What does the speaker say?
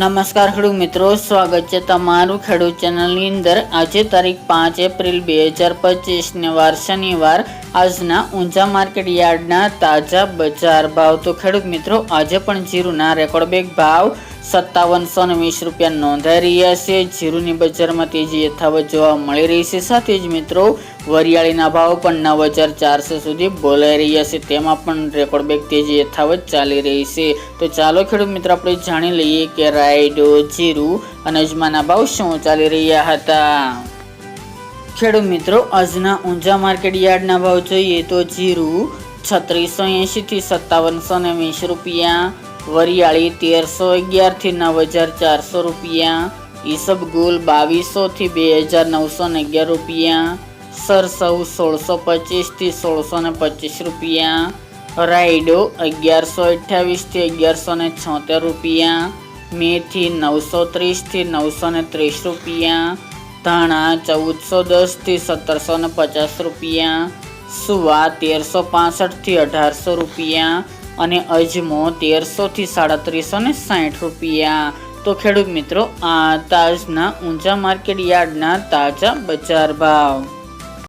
નમસ્કાર ખેડૂત મિત્રો, સ્વાગત છે તમારું ખેડૂત ચેનલની અંદર. આજે તારીખ પાંચ એપ્રિલ બે હજાર પચીસને વાર શનિવાર. આજના ઊંઝા માર્કેટ યાર્ડના તાજા બજાર ભાવ. તો ખેડૂત મિત્રો, આજે પણ જીરુના રેકોર્ડ બેગ ભાવ સત્તાવનસો ને વીસ રૂપિયા નોંધાઈ રહ્યા છે. જીરુની બજારમાં તેજી યથાવત જોવા મળી રહી છે, સાથે જ મિત્રો વરિયાળીના ભાવ પણ નવ હજાર ચારસો સુધી બોલાઈ રહ્યા છે. તેમાં પણ રેકોર્ડ બેગ તેજી યથાવત ચાલી રહી છે. તો ચાલો ખેડૂત મિત્રો, આપણે જાણી લઈએ કે રાયડો, જીરુ અને અજમાના ભાવ શું ચાલી રહ્યા હતા. ખેડૂત મિત્રો, આજના ઊંઝા માર્કેટ યાર્ડના ભાવ જોઈએ તો જીરું છત્રીસો એંશીથી સત્તાવનસો ને વીસ રૂપિયા વરિયાળી તેરસો અગિયારથી નવ હજાર ચારસો રૂપિયા. ઈસબગુલ બાવીસોથી બે હજાર નવસો ને અગિયાર રૂપિયા. સરસવ સોળસો પચીસથી સોળસો ને પચીસ રૂપિયા. રાયડો અગિયારસો અઠ્યાવીસથી અગિયારસો ને છોતેર રૂપિયા. મેથી નવસો ત્રીસથી નવસો ને ત્રીસ રૂપિયા. ધાણા ચૌદસો દસથી સત્તરસો ને પચાસ રૂપિયા. સુવા તેરસો પાસઠથી અઢારસો રૂપિયા. અને અજમો તેરસોથી સાડત્રીસો ને સાઠ રૂપિયા. તો ખેડૂત મિત્રો, આ તાજના ઊંચા માર્કેટ યાર્ડના તાજા બજાર ભાવ.